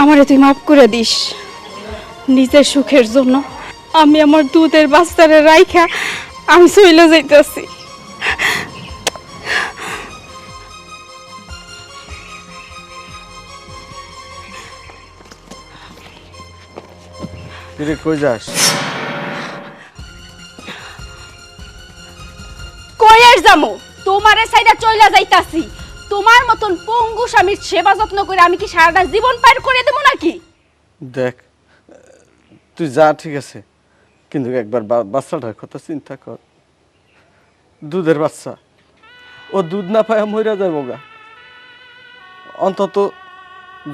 আমারে তুই মাফ করে দিস। নিজের সুখের জন্য আমি আমার দুধের বাচ্চারে রাইখা আমি চইলে যাইতেছি। কিরে কই যাস? কই আর যামু? তোমারে সাইডা চইলা যাইতাছি। তোমার মতন পঙ্গু স্বামীর সেবা যত্ন করে আমি কি সারাটা জীবন পার করে দেবো নাকি? দেখ তুই যা ঠিক আছে কিন্তু একবার বাচ্চাটার কথা চিন্তা কর। দুধের বাচ্চা ও দুধ না পায় মইরা যাব গা। অন্তত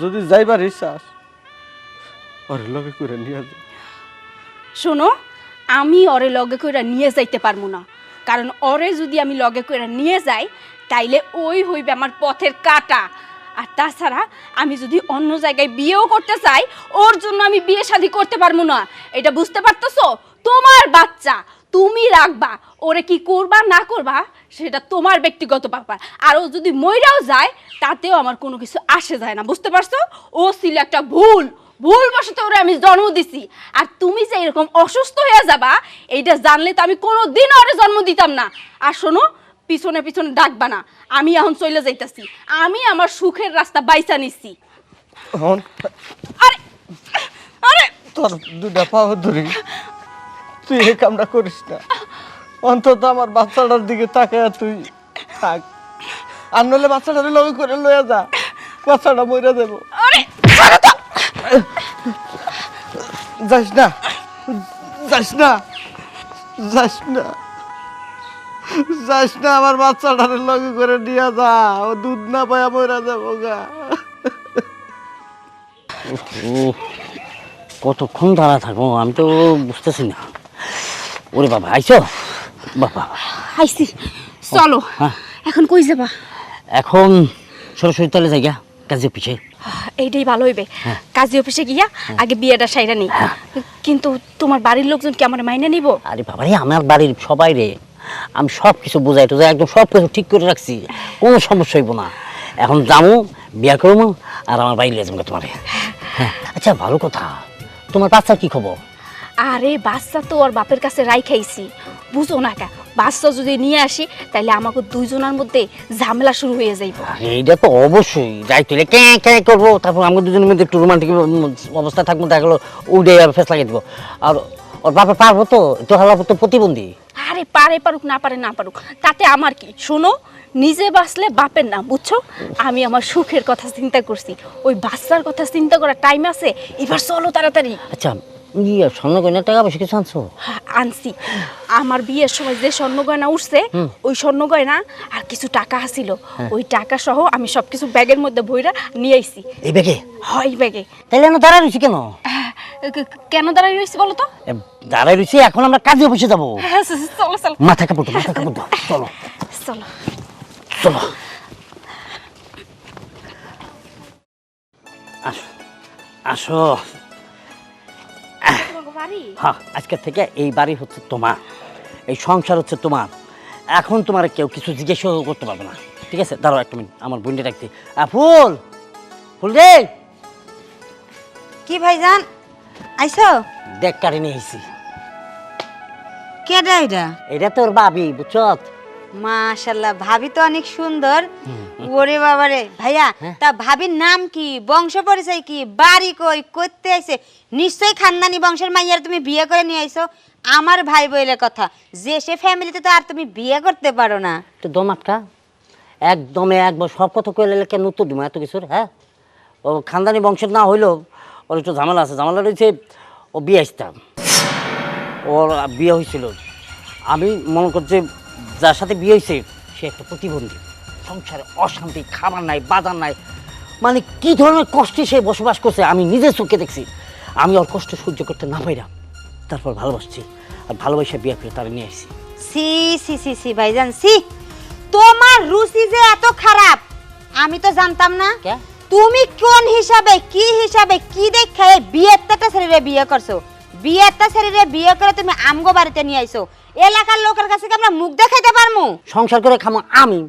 যদি যাইবার চাস ওর লগে করে নিয়ে যা। শোনো আমি ওরে লগে কইরা নিয়ে যাইতে পারব না। কারণ ওরে যদি আমি লগে কইরা নিয়ে যাই তাইলে ওই হইবে আমার পথের কাটা। আর তাছাড়া আমি যদি অন্য জায়গায় বিয়েও করতে চাই, ওর জন্য আমি বিয়ে শাদি করতে পারব না। এটা বুঝতে পারতেছো? তোমার বাচ্চা, তুমি রাখবা। ওরে কি করবা, না করবা, সেটা তোমার ব্যক্তিগত ব্যাপার। আর ও যদি মইরাও যায়, তাতেও আমার কোনো কিছু আসে যায় না। বুঝতে পারছ? ও ছিল একটা ভুল। ভুল বশত ওরে আমি জন্ম দিছি। আর তুমি যে এরকম অসুস্থ হয়ে যাবা, এইটা জানলে তো আমি কোনো দিন ওরে জন্ম দিতাম না। আর শোনো পিছনে পিছনে ডাকবা না। আমি এখন চলে যাইতাছি। আমি আমার সুখের রাস্তা বাইসা নিছি। হন আরে আরে! তোর দুটা পাও ধরি। তুই এই কামটা করিস না। অন্তত আমার বাচ্চাটার দিকে তাকায় তুই থাক। আর নইলে বাচ্চাটার লগে করে লইয়া যা। বাচ্চাটা মইরা দেবো আরে যাস না। যাস না। যাস না। যাস না আমার বাচ্চাটার লগে করে নিয়ে যা। ও দুধ না পায়া মইরা যাব গা। কতক্ষণ দাঁড়া থাকব আমি তো বুঝতেছি না। ওরে বাবা আইছো? বাবা। আইছি। চলো হ্যাঁ। এখন কই যাবা? এখন সরাসরি তাহলে জায়গা কাজে পিছিয়ে এইটাই ভালো হইবে। কাজী অফিসে গিয়া আগে বিয়েটা সাইরা নি। কিন্তু তোমার বাড়ির লোকজন কি আমার মাইনে নিব? আরে বাবা রে আমার বাড়ির সবাই রে। আমি সব কিছু বোঝাই টোঝাই একদম সব কিছু ঠিক করে রাখছি কোনো সমস্যা হইব না। এখন যাব বিয়া করব আর আমার লিয়ে যাব তোমার। হ্যাঁ আচ্ছা ভালো কথা। তোমার বাচ্চার কি খবর? আরে বাচ্চা তো ওর বাপের কাছে রাই খাইছি। বুঝো না কা বাচ্চা যদি নিয়ে আসি তাহলে আমাকে দুইজনের মধ্যে ঝামেলা শুরু হয়ে যাইব। এইটা তো অবশ্যই। যাই তুলে কে কে করব তারপর আমাদের দুজনের মধ্যে একটু রোমান্টিক অবস্থা থাকব দেখা গেলো উঠে আর ফেস লাগিয়ে দিব। আর ওর বাপে পারব তো তোর হালা তো প্রতিবন্ধী। আরে পারে পারুক না পারে না পারুক তাতে আমার কি? শোনো নিজে বাঁচলে বাপের নাম বুঝছ? আমি আমার সুখের কথা চিন্তা করছি। ওই বাচ্চার কথা চিন্তা করার টাইম আছে এবার চলো তাড়াতাড়ি। আচ্ছা ইয়ে স্বর্ণ টাকা বেশি কিছু আনছো? হ্যাঁ, আনছি। আমার বিয়ের সময় যে স্বর্ণ গয়না উঠছে ওই স্বর্ণ গয়না আর কিছু টাকা আসিল ওই টাকা সহ আমি সবকিছু ব্যাগের মধ্যে ভইরা নিয়ে আইছি। এই ব্যাগে? হয় ব্যাগে। তাহলে দাঁড়ায় রয়েছি কেন? কেন দাঁড়াই রয়েছি বলো তো? এ, দাঁড়ায় রয়েছি এখন আমরা কাজে অফিসে যাব। হ্যাঁ, চলো চলো। মাথা কাপড় মাথা কাপড় চলো। চলো। চলো। আসো আসো। হ্যাঁ আজকের থেকে এই বাড়ি হচ্ছে তোমার এই সংসার হচ্ছে তোমার। এখন তোমার কেউ কিছু জিজ্ঞেস করতে পারবে না। ঠিক আছে দাঁড়াও একটা মিনিট আমার বোনটা রাখতে ফুল! ফুল রে! কি ভাই ভাইজান? আইছো? দেখ কারে নিয়ে কেডা এটা? এটা তোর বাবি বুঝছ মাশাল্লাহ ভাবি তো অনেক সুন্দর। ওরে বাবারে ভাইয়া হ্যাঁ। তা ভাবির নাম কি? বংশ পরিচয় কি? বাড়ি কই? করতে আইছে? নিশ্চয়ই খানদানি বংশের মাইয়ার তুমি বিয়ে করে নিয়ে আইছো? আমার ভাই বইলে কথা যে সে ফ্যামিলিতে তো আর তুমি বিয়ে করতে পারো না। তো দম আটকা। একদমে একবার সব কথা কইলে কেন উত্তর দিব এত কিছুর হ্যাঁ? ও খানদানি বংশের না হইলেও ওর একটু ঝামেলা আছে। ঝামেলা রয়েছে ও বিয়ে আসতাম ওর বিয়ে হয়েছিল আমি মনে করছি যার সাথে বিয়ে হয়েছে সে একটা প্রতিবন্ধী। সংসারে অশান্তি খাবার নাই বাজার নাই। মানে কি ধরনের কষ্টে সে বসবাস করছে আমি নিজের চোখে দেখছি। আমি ওর কষ্ট সহ্য করতে না পাইলাম তারপর ভালোবাসছি। আর ভালোবাসে বিয়ে করে তারা নিয়ে আসছি। সি সি সি সি ভাইজান সি তোমার রুচি যে এত খারাপ আমি তো জানতাম না। কে? তুমি কোন হিসাবে কি হিসাবে কি দেখে বিয়েরটা ছেড়ে বিয়ে করছ? বিয়েরটা শরীরে বিয়ে করে তুমি আমগো বাড়িতে নিয়ে আইছো। এলাকার লোকের কাছে কি আমরা মুখ দেখাইতে পারমু? সংসার করে খামো আমি।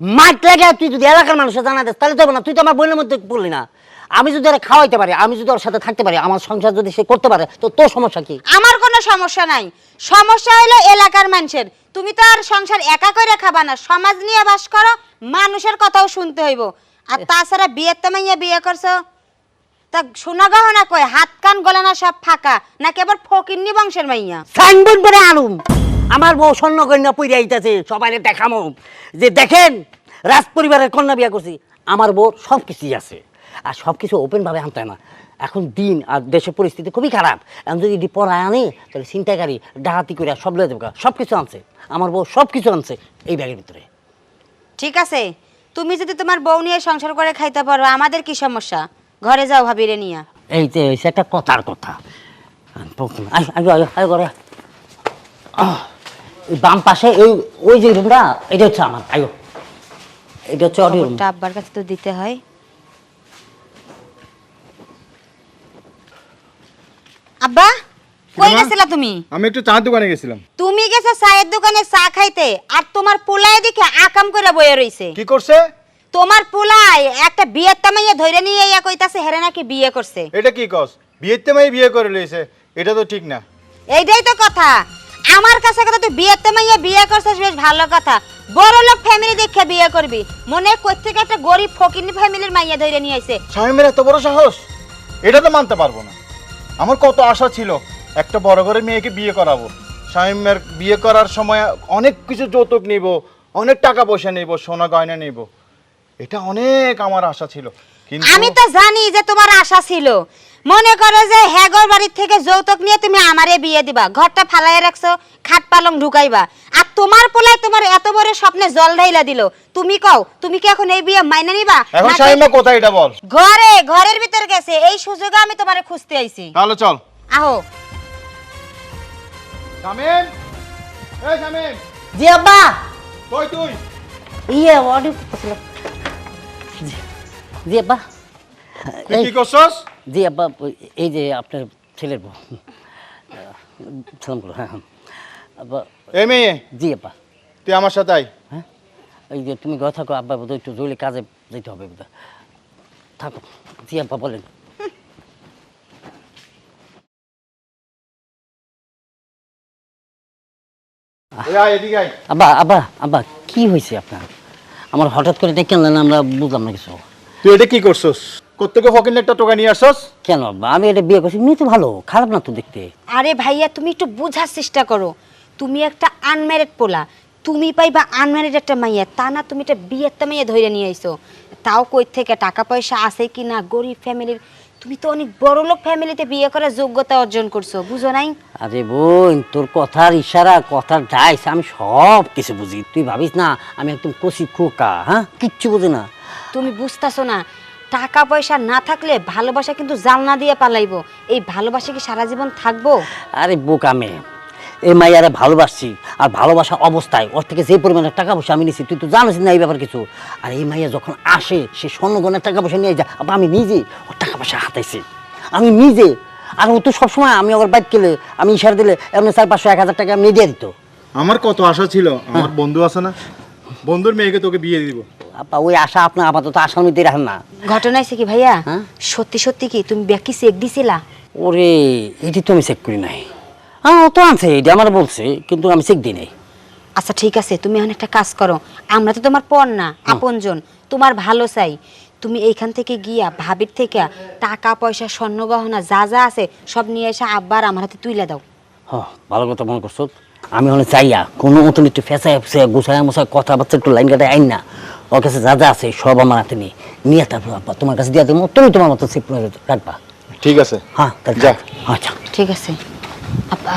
মাঠ লাগে তুই যদি এলাকার মানুষের জানা দিস তাহলে তো না। তুই তো আমার বোনের মধ্যে পড়লি না। আমি যদি ওরা খাওয়াইতে পারি আমি যদি ওর সাথে থাকতে পারি আমার সংসার যদি সে করতে পারে তো তোর সমস্যা কি? আমার কোনো সমস্যা নাই। সমস্যা হলো এলাকার মানুষের। তুমি তো আর সংসার একা করে খাবা না। সমাজ নিয়ে বাস করো মানুষের কথাও শুনতে হইব। আর তাছাড়া বিয়ের তো মাইয়া বিয়ে করছ? তা সোনা গহনা কয় হাত কান গলানা সব ফাঁকা? নাকি আবার ফকিন্নি বংশের মাইয়া? সাইনবোর্ড করে আনুম। আমার বউ স্বর্ণ কন্যা পইরা আইতাছে সবাই দেখামো। যে দেখেন রাজ পরিবারের কন্যা বিয়া করছি আমার বউ সব কিছুই আছে। আর সব কিছু ওপেনভাবে আনতে না। এখন দিন আর দেশের পরিস্থিতি খুবই খারাপ। এখন যদি এটি পড়ায় আনে তাহলে ছিনতাইকারী ডাকাতি করে সব লয়ে দেবো সব কিছু আনছে। আমার বউ সব কিছু আনছে এই ব্যাগের ভিতরে। ঠিক আছে। তুমি যদি তোমার বউ নিয়ে সংসার করে খাইতে পারো আমাদের কি সমস্যা? ঘরে যাও ভাবিরে নিয়া। এই হইছে একটা কথার কথা। বাম পাশে এই ওই যে রুমটা এটা হচ্ছে আমার আয়ো। এটা হচ্ছে অডিও রুম আব্বার কাছে তো দিতে হয়। আব্বা? কই গেছিলা তুমি? আমি একটু চার দোকানে গেছিলাম। তুমি গেছো চায়ের দোকানে চা খাইতে আর তোমার পোলায় দেখে আকাম করে বয়ে রইছে। কি করছে? তোমার পোলায় একটা বিয়ের তামাইয়া ধরে নিয়ে ইয়া কইতাছে হেরে নাকি বিয়ে করছে। এটা কি কস? বিয়েতে মাই বিয়ে করে লইছে এটা তো ঠিক না। এইটাই তো কথা। আমার কাছে কথা তুই বিয়ের তামাইয়া বিয়ে করছিস বেশ ভালো কথা। বড় লোক ফ্যামিলি দেখে বিয়ে করবি। মনে থেকে একটা গরিব ফকিনি ফ্যামিলির মাইয়া ধরে নিয়ে আইছে। স্বামীর এত বড় সাহস? এটা তো মানতে পারব না। আমার কত আশা ছিল একটা বড় ঘরের মেয়েকে বিয়ে করাবো। স্বামীর বিয়ে করার সময় অনেক কিছু যৌতুক নিব অনেক টাকা পয়সা নিব সোনা গয়না নিব। এটা অনেক আমার আশা ছিল। কিন্তু আমি তো জানি যে তোমার আশা ছিল। মনে করো যে হ্যাগর বাড়ির থেকে যৌতুক নিয়ে তুমি আমারে বিয়ে দিবা ঘরটা ফালাইয়া রাখছো খাট পালং ঢুকাইবা। আর তোমার পোলায় তোমার এত বড় স্বপ্নে জল ঢাইলা দিল। তুমি কও তুমি কি এখন এই বিয়ে মাইনে নিবা? এখন নাকি- কোথায় এটা বল? ঘরে ঘরের ভিতর গেছে। এই সুযোগে আমি তোমারে খুঁজতে আইছি। তাহলে চল। আহো। শামিম? এই শামিম। জি আব্বা। কই তুই? ইয়ে অডিও জি জি আব্বা। তুই কি করছস? জি আব্বা এই যে আপনার ছেলের বউ। সালাম করো হ্যাঁ হ্যাঁ। আব্বা এই মেয়ে? জি আব্বা। তুই আমার সাথে আয়। হ্যাঁ? এই যে তুমি ঘরে থাকো আব্বা বোধহয় একটু জরুরি কাজে যেতে হবে বোধহয়। থাকো। জি আব্বা বলেন এই আয় এদিকে আয় আব্বা আব্বা আব্বা কি হয়েছে আপনার? আমার হঠাৎ করে আনলেন আমরা বুঝলাম না কিছু। তুই এটা কি করছস? কোত্থেকে ফকিন একটা টোকা নিয়ে আসছস? কেন আব্বা? আমি এটা বিয়ে করছি মেয়ে তো ভালো খারাপ না তো দেখতে? আরে ভাইয়া তুমি একটু বোঝার চেষ্টা করো। তুমি একটা আনম্যারিড পোলা তুমি পাইবা আনম্যারিড একটা মাইয়া তা না তুমি একটা বিয়ের তা মাইয়া ধরে নিয়ে আইছো। তাও কই থেকে টাকা পয়সা আছে কি না গরিব ফ্যামিলির তুমি তো অনেক বড় লোক ফ্যামিলিতে বিয়ে করার যোগ্যতা অর্জন করছ বুঝো নাই? আরে বোন তোর কথার ইশারা কথার ডাইস আমি সব কিছু বুঝি। তুই ভাবিস না আমি একদম কষি খোকা হ্যাঁ? কিচ্ছু বুঝি না। তুমি বুঝতাছো না টাকা পয়সা না থাকলে ভালোবাসা কিন্তু জালনা দিয়ে পালাইবো। এই ভালোবাসা কি সারা জীবন থাকব? আরে বোকা মেয়ে এই মাইয়ারে ভালোবাসছি আর ভালোবাসা অবস্থায় ওর থেকে যে পরিমাণে টাকা পয়সা আমি নিছি তুই তো জানিস না এই ব্যাপার কিছু। আর এই মাইয়া যখন আসে সে স্বর্ণগণের টাকা পয়সা নিয়ে যায় আবার আমি নিজে ওর টাকা পয়সা হাতাইছি। আমি নিজে আর ও তো সবসময় আমি ওর বাইক গেলে আমি ইশারা দিলে এমনি চার পাঁচশো এক হাজার টাকা আমি দিয়ে দিত। আমার কত আশা ছিল আমার বন্ধু আছে না? বন্ধুর মেয়েকে তোকে বিয়ে দিব। আপা ওই আশা আপনার আপাতত আশার মধ্যে রাখেন না। ঘটনা হয়েছে কি ভাইয়া? হ্যাঁ? সত্যি সত্যি কি তুমি ব্যাকি চেক দিছিলা? ওরে এটি তো আমি চেক করি নাই। হ্যাঁ তো আনছে এটি আমার বলছে কিন্তু আমি চেক দিই নাই। আচ্ছা ঠিক আছে তুমি এখন একটা কাজ করো। আমরা তো তোমার পর না আপনজন তোমার ভালো চাই। তুমি এইখান থেকে গিয়া ভাবির থেকে টাকা পয়সা স্বর্ণ গহনা যা যা আছে সব নিয়ে এসে আব্বার আমার হাতে তুইলে দাও। হ ভালো কথা মনে করছ। আমি হলে চাইয়া কোনো মতন একটু ফেঁচায় ফেঁচায় গুছায় মুছায় কথাবার্তা একটু লাইন কাটায় আইন না। ওর কাছে যা যা আছে সব আমার হাতে নিয়ে নিয়ে তারপর আব্বা তোমার কাছে দিয়ে দেবো তুমি তোমার মতো সেফ রাখবা। ঠিক আছে। হ্যাঁ। আচ্ছা। ঠিক আছে। আব্বা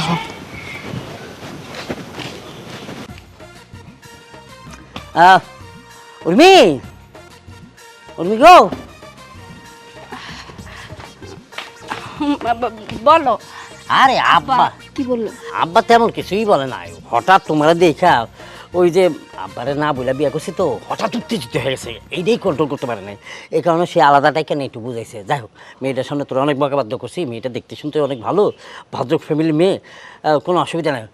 আহ, উর্মি? উর্মি গো? বলো। আরে আব্বা। কি বলল? আব্বা তেমন কিছুই বলে না হঠাৎ তোমরা দেখা ওই যে আব্বারে না বলে বিয়ে করছি তো, হঠাৎ উত্তেজিত হয়ে গেছে। এইটাই কন্ট্রোল করতে পারে নাই। এই কারণে সে আলাদাটাই কেন একটু বুঝাইছে। যাই হোক, মেয়েটার সামনে তোরা অনেক বকাবাদ্য করছি। মেয়েটা দেখতে শুনতে অনেক ভালো ভদ্র ফ্যামিলির মেয়ে। কোনো অসুবিধা নেই।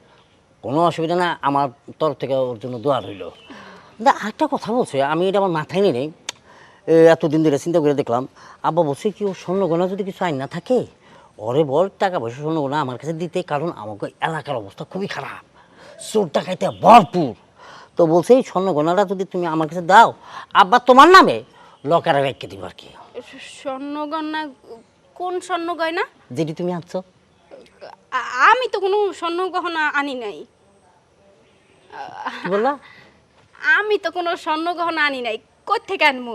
কোনো অসুবিধা না আমার তরফ থেকে ওর জন্য দোয়া রইল। না আরেকটা কথা বলছে, আমি এটা আমার মাথায় নিয়ে নেই। এতদিন ধরে চিন্তা করে দেখলাম, আব্বা বলছে কি ও স্বর্ণগোনা যদি কিছু আইন না থাকে, ওরে বল টাকা পয়সা স্বর্ণগোনা আমার কাছে দিতে, কারণ আমাকে এলাকার অবস্থা খুবই খারাপ। চোর টাকাইতে ভরপুর। তো বলছে এই স্বর্ণগোনাটা যদি তুমি আমার কাছে দাও আব্বা তোমার নামে লকারে রেখে দিব আর কি। স্বর্ণগয়না কোন স্বর্ণ গয়না? যেটি তুমি আনছো। আমি তো কোনো স্বর্ণ গহনা আনি নাই। বললা? আমি তো কোনো স্বর্ণ গহনা আনি নাই। কোথেকে আনব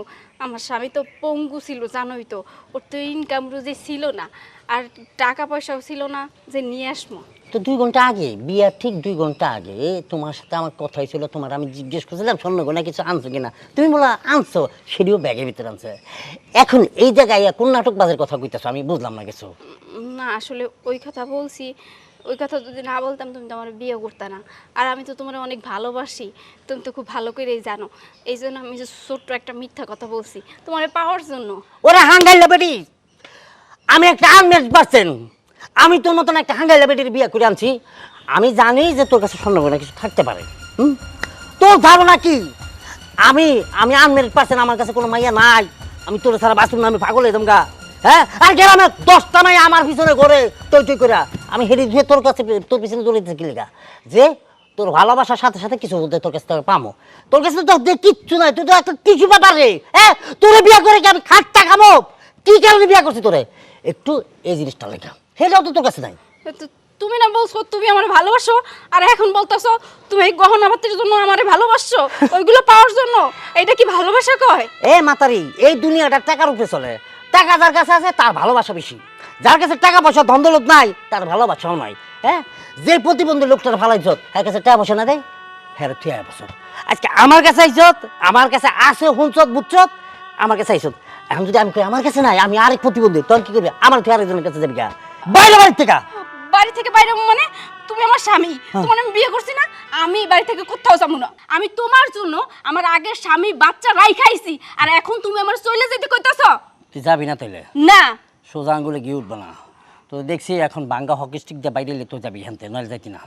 আমার স্বামী তো পঙ্গু ছিল জানোই তো। ওর তো ইনকাম রুজি ছিল না। আর টাকা পয়সাও ছিল না যে নিয়ে আসব। তো দুই ঘণ্টা আগে বিয়ার ঠিক দুই ঘণ্টা আগে তোমার সাথে আমার কথা হয়েছিল তোমার আমি জিজ্ঞেস করছিলাম স্বর্ণগোনা কিছু আনছো কিনা? তুমি বলা আনছো সেটিও ব্যাগের ভিতরে আনছে। এখন এই জায়গায় কোন নাটক বাজের কথা কইতেছো? আমি বুঝলাম না কিছু। না আসলে ওই কথা বলছি। ওই কথা যদি না বলতাম তুমি তো আমার বিয়ে করতে না। আর আমি তো তোমার অনেক ভালোবাসি। তুমি তো খুব ভালো করেই জানো। এই জন্য আমি যে ছোট্ট একটা মিথ্যা কথা বলছি তোমার পাওয়ার জন্য। ওরে হাঙ্গাইলা বেটি আমি একটা আনমেড পার্সেন আমি তোর মতন একটা হাঙ্গাইলা বেটির বিয়ে করে আনছি। আমি জানি যে তোর কাছে স্বর্ণগোনা কিছু থাকতে পারে। তোর ধারণা কি? আমি আমি আনমেড পার্সেন আমার কাছে কোনো মাইয়া নাই। আমি তোর ছাড়া বাঁচুন না, আমি পাগল হইতাম গা। হ্যাঁ? আর গ্রামে দশটা মাই আমার পিছনে ঘরে তৈ তৈ করে আমি হেরি ধুয়ে তোর কাছে, তোর পিছনে দৌড়ে থাকি গা যে তোর ভালোবাসার সাথে সাথে কিছু ওদের তোর কাছ পামো। তোর কাছে তো কিচ্ছু নাই, তুই তো একটা কিছু ব্যাপার রে। হ্যাঁ? তোরে বিয়ে করে কি আমি খাটটা খামো? কি কারণে বিয়ে করছি তোরে? একটু এই জিনিসটা লেখা। সেটাও তো তোর কাছে নাই তুমি না বলছো তুমি আমার ভালোবাসো আর এখন বলতেছো তুমি এই গহনা পাতির জন্য আমারে ভালোবাসছো ওইগুলো পাওয়ার জন্য এটা কি ভালোবাসা কয়? এ মাতারি এই দুনিয়াটা টাকার উপরে চলে। টাকা যার কাছে আছে তার ভালোবাসা বেশি। যার কাছে টাকা পয়সা ধন্দলত নাই তার ভালোবাসাও নাই। হ্যাঁ? যে প্রতিবন্ধী লোকটার ভালো ইজ্জত তার কাছে টাকা পয়সা না দেয় হ্যাঁ তুই আয় বছর। আজকে আমার কাছে ইজ্জত আমার কাছে আছে হুঁচত বুচ্ছত আমার কাছে ইজ্জত এখন যদি আমি কই আমার কাছে নাই আমি আরেক প্রতিবন্ধী তখন কি করবি? আমার তুই আরেকজনের কাছে যাবি গা? বাইরে বাড়ির থেকে। বাড়ি থেকে বাইরে মানে? তুমি আমার স্বামী। তোমার আমি বিয়ে করছি না আমি বাড়ি থেকে কোথাও যাব না। আমি তোমার জন্য আমার আগের স্বামী বাচ্চা রাই খাইছি আর এখন তুমি আমার চলে যেতে কইতাছো? তুই যাবি না তাইলে? না। সোজা আঙ্গুলে গিয়ে উঠবে না। তো দেখছি এখন বাঙ্গা হকি স্টিক দিয়ে বাইরে তো যাবি হেনতে নইলে যাইতি না।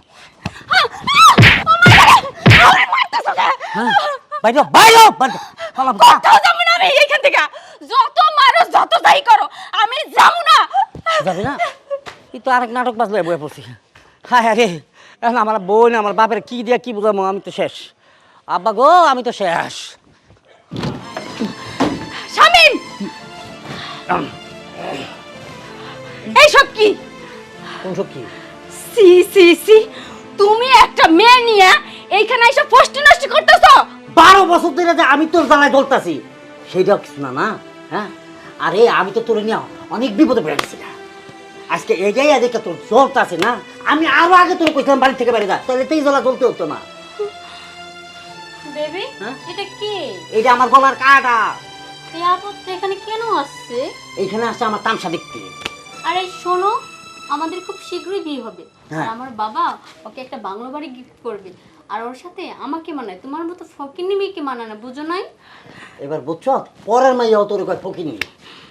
কে? বাইরে বাইরে বাইরে পালাম কোথাও যাব না আমি এইখান থেকে। যত মারো যত যাই করো আমি যাব না। যাবি না? এই তো আরেক নাটক বাজলো বয়ে পড়ছি। হ্যাঁ হ্যাঁ রে। এখন আমার বোন আমার বাপের কি দিয়া কি বুঝাবো আমি তো শেষ। আব্বা গো আমি তো শেষ। শামিম! এইসব কি? কোন সব কি? সি সি সি তুমি একটা মেয়ে নিয়ে এইখানে এসে ফষ্টি নষ্টি করতেছো? বারো বছর ধরে যে আমি তোর জ্বালায় জ্বলতাছি সেইটাও কিছু না না? হ্যাঁ? আরে আমি তো তোর নিয়ে অনেক বিপদে পড়ে গেছি না। আজকে এটাই দেখে তোর জ্বলতাছে না? আমি আরও আগে তোর কইছিলাম বাড়ি থেকে বাড়ি যা তাহলে তুই জ্বলা জ্বলতে হতো না। বেবি হ্যাঁ? এটা কে? আমার গলার কাটা। এই আপদটা এখানে কেন আসছে? এইখানে আসছে আমার তামসা দেখতে। আরে শোনো আমাদের খুব শীঘ্রই বিয়ে হবে। আর হ্যাঁ। আমার বাবা ওকে একটা বাংলো বাড়ি গিফট করবে। আর ওর সাথে আমাকে মানায়। তোমার মতো ফকিনি মেয়েকে মানায় না বুঝো নাই? এবার বুঝছ? পরের মাইয়াও তোর কয় ফকিনি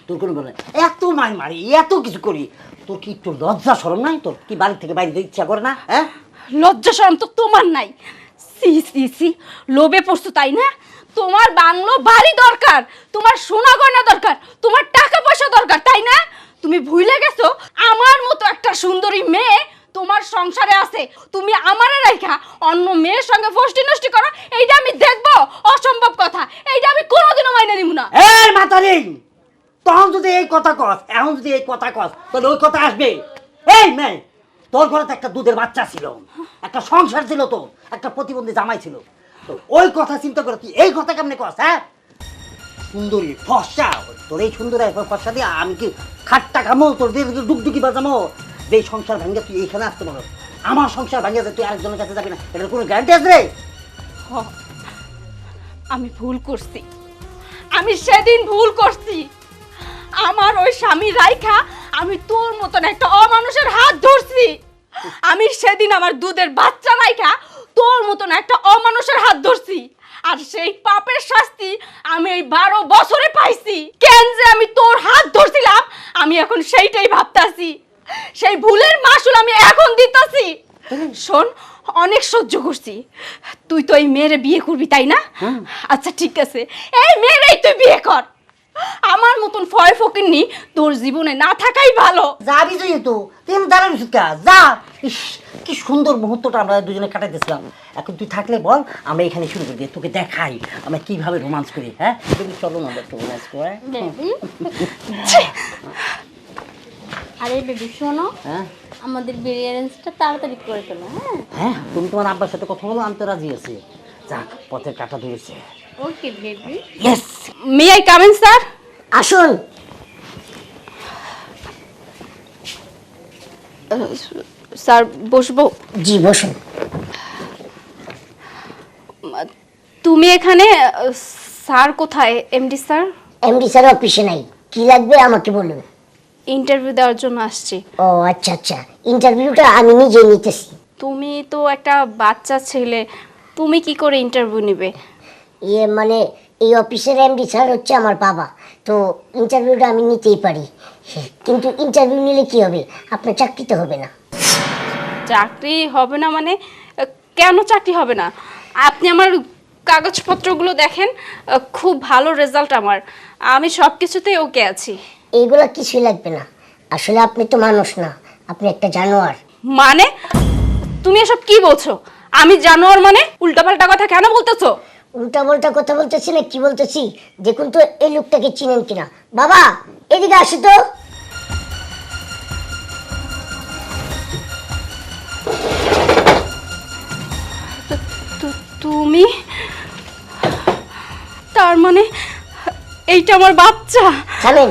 তোর কোনো বলে এত মাই মারি এত কিছু করি। তোর কি একটু লজ্জা সরম নাই? তোর কি বাড়ি থেকে বাইরে ইচ্ছা করে না হ্যাঁ? লজ্জা শরম তো তোমার নাই। সি সি সি লোভে পড়ছো তাই না? তোমার বাংলো বাড়ি দরকার তোমার সোনা গয়না দরকার তোমার টাকা পয়সা দরকার তাই না? তুমি ভুলে গেছো আমার মতো একটা সুন্দরী মেয়ে তোমার সংসারে আছে। তুমি অন্য মেয়ের সঙ্গে ফষ্টি নষ্টি করো এইটা আমি দেখব অসম্ভব কথা এইটা আমি কোনোদিনও মাইনে দিব না। এই মাতারি তখন যদি এই কথা কস, এখন যদি এই কথা কস, তাহলে ওই কথা আসবে। এই মেয়ে, তোর ঘরে তো একটা দুধের বাচ্চা ছিল, একটা সংসার ছিল তো, একটা প্রতিবন্ধী জামাই ছিল। তো ওই কথা চিন্তা করে তুই এই কথা কেমনে কস হ্যাঁ? সুন্দরী, ফসা, তোর এই সুন্দর ফসা দিয়ে আমি কি খাট্টা খামো তোর দিয়ে ডুকডুকি বাজামো, যে সংসার ভেঙে তুই এইখানে আসতে পারো। আমার সংসার ভেঙে যে তুই আরেকজনের কাছে যাবি না। এটার কোনো গ্যারান্টি আছে রে? আমি ভুল করছি। আমি সেদিন ভুল করছি। আমার ওই স্বামী রাইখা, আমি তোর মতন একটা অমানুষের হাত ধরছি। আমি সেদিন আমার দুধের বাচ্চা রাইখা, তোর মতন একটা অমানুষের হাত ধরছি। আর সেই পাপের শাস্তি আমি এই বারো বছরে পাইছি। কেন যে আমি তোর হাত ধরছিলাম, আমি এখন সেইটাই ভাবতাছি। সেই ভুলের মাসুল আমি এখন দিতাছি। শোন অনেক সহ্য করছি। তুই তো এই মেয়েরে বিয়ে করবি তাই না? আচ্ছা ঠিক আছে। এই মেয়েরেই তুই বিয়ে কর। আমার মতন ফয় ফকিরনি তোর জীবনে না থাকাই ভালো। যাবি যাই তো। তুই দাঁড়াবি কা যা। ইস কি সুন্দর মুহূর্তটা আমরা দুজনে কাটাইতেছিলাম। এখন তুই থাকলে বল আমরা এখানে শুরু করে। দিই তোকে দেখাই আমরা কীভাবে রোমান্স করি হ্যাঁ? তুমি চলো না একটু রোমান্স করে। আরে বেবি শোনো। হ্যাঁ? আমাদের বিয়ে অ্যারেঞ্জটা তাড়াতাড়ি করে ফেলো হ্যাঁ? হ্যাঁ তুমি তোমার আব্বার সাথে কথা বলো আমি তো রাজি আছি। যাক পথের কাটা ধরেছে। Okay baby yes may I come in sir আসুন স্যার বসবো? জি বসুন। তুমি এখানে স্যার কোথায়? এমডি স্যার এমডি স্যার অফিসে নাই। কি লাগবে আমাকে বলুন? ইন্টারভিউ দেওয়ার জন্য আসছি। ও আচ্ছা আচ্ছা। ইন্টারভিউটা আমি নিজে নিতেছি। তুমি তো একটা বাচ্চা ছেলে তুমি কি করে ইন্টারভিউ নেবে? ইয়ে মানে এই অফিসের এমডি স্যার হচ্ছে আমার বাবা। তো ইন্টারভিউটা আমি নিতেই পারি। কিন্তু ইন্টারভিউ নিলে কি হবে? আপনার চাকরিতে হবে না। চাকরি হবে না মানে কেন চাকরি হবে না? আপনি আমার কাগজপত্রগুলো দেখেন খুব ভালো রেজাল্ট আমার। আমি সব কিছুতেই ওকে আছি। এইগুলো কিছুই লাগবে না। আসলে আপনি তো মানুষ না আপনি একটা জানোয়ার। মানে? তুমি এসব কি বলছো? আমি জানোয়ার মানে উল্টাপাল্টা কথা কেন বলতেছো? উল্টা পাল্টা কথা বলতেছি না কি বলতেছি? দেখুন তো এই লোকটাকে চিনেন কিনা। বাবা এদিকে আসি তো তুমি? তার মানে এইটা আমার বাচ্চা। থামেন।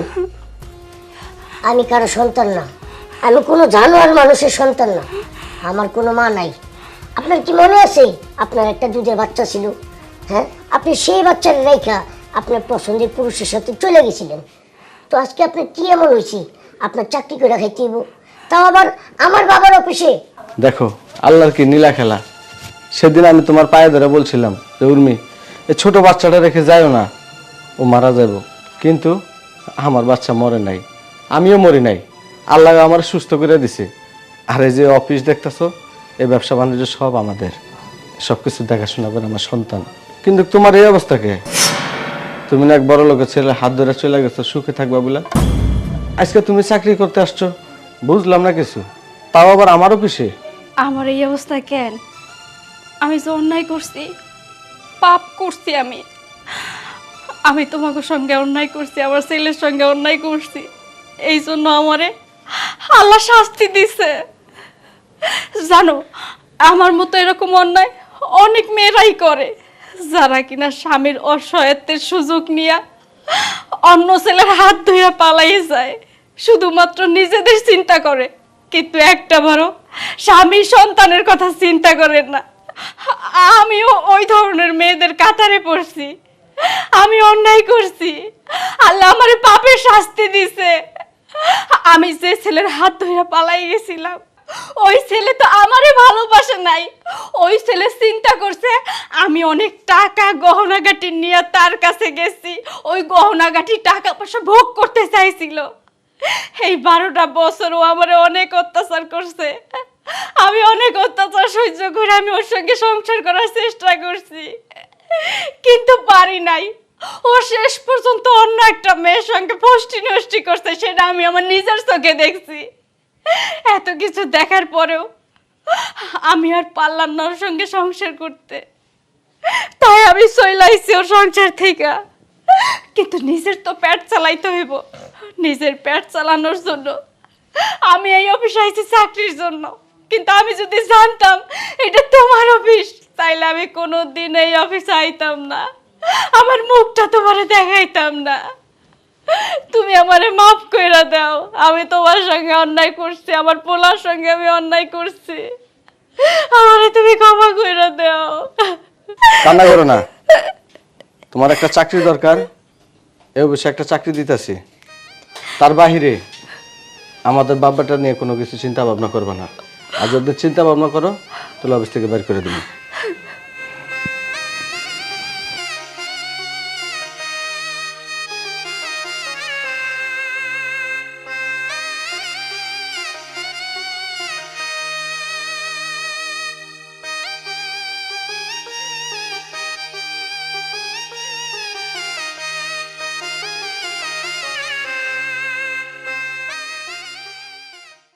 আমি কারও সন্তান না। আমি কোনো জানোয়ার মানুষের সন্তান না। আমার কোনো মা নাই। আপনার কি মনে আছে? আপনার একটা দুধের বাচ্চা ছিল হ্যাঁ? আপনি সেই বাচ্চার রেখা আপনার পছন্দের পুরুষের সাথে চলে গেছিলেন। তো আজকে আপনার কি এমন হয়েছে? আপনার চাকরি করে খাইতে। তাও আবার আমার বাবার অফিসে। দেখো, আল্লাহর কি নীলা খেলা। সেদিন আমি তোমার পায়ে ধরে বলছিলাম যে, উর্মি এই ছোট বাচ্চাটা রেখে যাইও না। ও মারা যাব কিন্তু আমার বাচ্চা মরে নাই। আমিও মরি নাই। আল্লাহ আমার সুস্থ করে দিছে। আর এই যে অফিস দেখতেছো, এই ব্যবসা বাণিজ্য সব আমাদের। সব কিছু দেখাশোনা করে আমার সন্তান। কিন্তু তোমার এই অবস্থাকে তুমি না এক বড় লোকের ছেলে, হাত ধরে চলে গেছো, সুখে থাকবা বলে। আজকে তুমি চাকরি করতে আসছো, বুঝলাম না কিছু। তাও আবার আমার অফিসে আমার এই অবস্থা কেন? আমি যে অন্যায় করছি, পাপ করছি আমি। আমি তোমাকে সঙ্গে অন্যায় করছি, আমার ছেলের সঙ্গে অন্যায় করছি। এই জন্য আমারে আল্লাহ শাস্তি দিছে। জানো, আমার মতো এরকম অন্যায় অনেক মেয়েরাই করে, যারা কিনা স্বামীর অসহায়ত্বের সুযোগ নিয়ে অন্য ছেলের হাত ধুইয়া পালাই যায়, শুধুমাত্র নিজেদের চিন্তা করে। কিন্তু একটা বারো স্বামী সন্তানের কথা চিন্তা করেন না। আমিও ওই ধরনের মেয়েদের কাতারে পড়ছি। আমি অন্যায় করছি। আল্লাহ আমার পাপের শাস্তি দিছে। আমি যে ছেলের হাত ধরে পালাই গেছিলাম, ওই ছেলে তো আমারে ভালোবাসে নাই। ওই ছেলে চিন্তা করছে, আমি অনেক টাকা গহনাগাটি নিয়ে তার কাছে গেছি। ওই গহনাগাটি টাকা পয়সা ভোগ করতে চাইছিল। এই বারোটা বছর ও আমার অনেক অত্যাচার করছে। আমি অনেক অত্যাচার সহ্য করে আমি ওর সঙ্গে সংসার করার চেষ্টা করছি। কিন্তু পারি নাই। ও শেষ পর্যন্ত অন্য একটা মেয়ের সঙ্গে ফষ্টি নষ্টি করছে, সেটা আমি আমার নিজের চোখে দেখছি। এত কিছু দেখার পরেও আমি আর পারলাম না ওর সঙ্গে সংসার করতে। তাই আমি চইলাইছি ওর সংসার থেকে। কিন্তু নিজের তো পেট চালাইতে হইব, নিজের পেট চালানোর জন্য। আমি এই অফিসে আইছি চাকরির জন্য। কিন্তু আমি যদি জানতাম, এটা তোমার অফিস, তাইলে আমি কোনো দিন এই অফিসে আইতাম না। আমার মুখটা তোমারে দেখাইতাম না। তুমি আমারে মাফ কইরা দাও। আমি তোমার সঙ্গে অন্যায় করছি, আমার পোলার সঙ্গে আমি অন্যায় করছি। আমারে তুমি ক্ষমা কইরা দাও। কান্না করো না। তোমার একটা চাকরি দরকার, এ অবশ্যই একটা চাকরি দিতেছি। তার বাহিরে আমাদের বাবাটা নিয়ে কোনো কিছু চিন্তা ভাবনা করবে না। আর যদি চিন্তা ভাবনা করো, তাহলে অফিস থেকে বের করে দেবো।